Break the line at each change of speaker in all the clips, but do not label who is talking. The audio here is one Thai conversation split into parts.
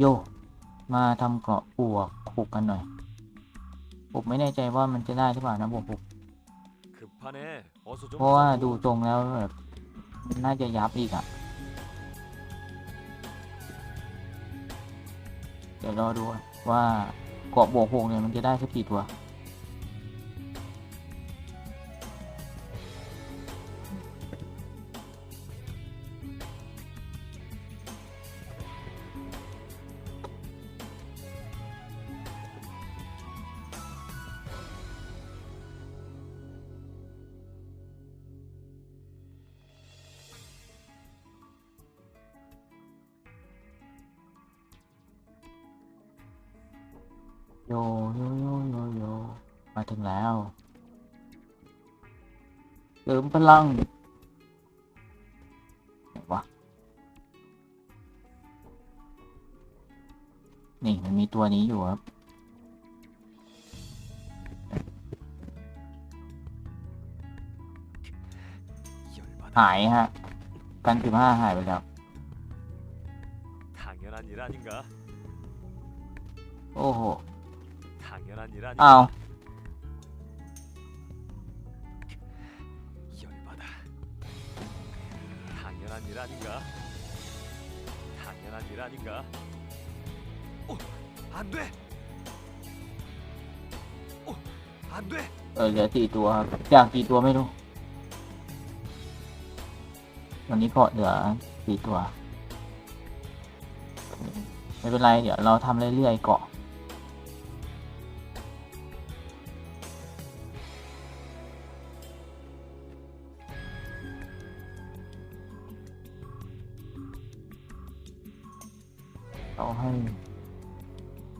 โย มาทำเกาะอวกปลูกกันหน่อยผมไม่แน่ใจว่ามันจะได้หรือเปล่านะบวกหกเพราะว่าดูตรงแล้วแบบน่าจะยับอีกอะ่ะ เดี๋ยวรอดูว่าเกาะบวกหกเนี่ยมันจะได้สักกี่ตัว โยโยโยโยโยมาถึงแล้วเติมพลังไหนวะนี่มันมีตัวนี้อยู่ครับหายฮะกันสิบห้าหายไปแล้วโอ้โห
당연한 일
อ้าว
아닌가? 열받아. 당연한 일 아닌가? 당연한 일 아닌가? 오, 안 돼. 오, 안 돼.
เออเหลือสี่ตัวครับจากกี่ตัวไม่รู้วันนี้เกาะเหลือสี่ตัว ไม่เป็นไร เดี๋ยวเราทำเรื่อยๆเกาะ เอาให้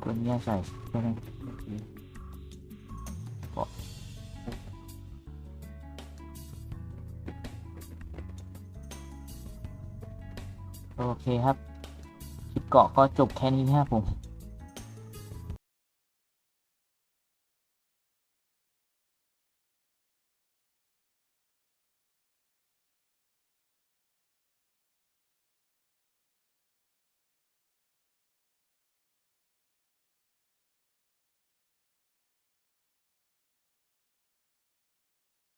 ตัวนี้ใส่ใช่ไหมโอเคครับ คลิปเกาะก็จบแค่นี้นะครับผม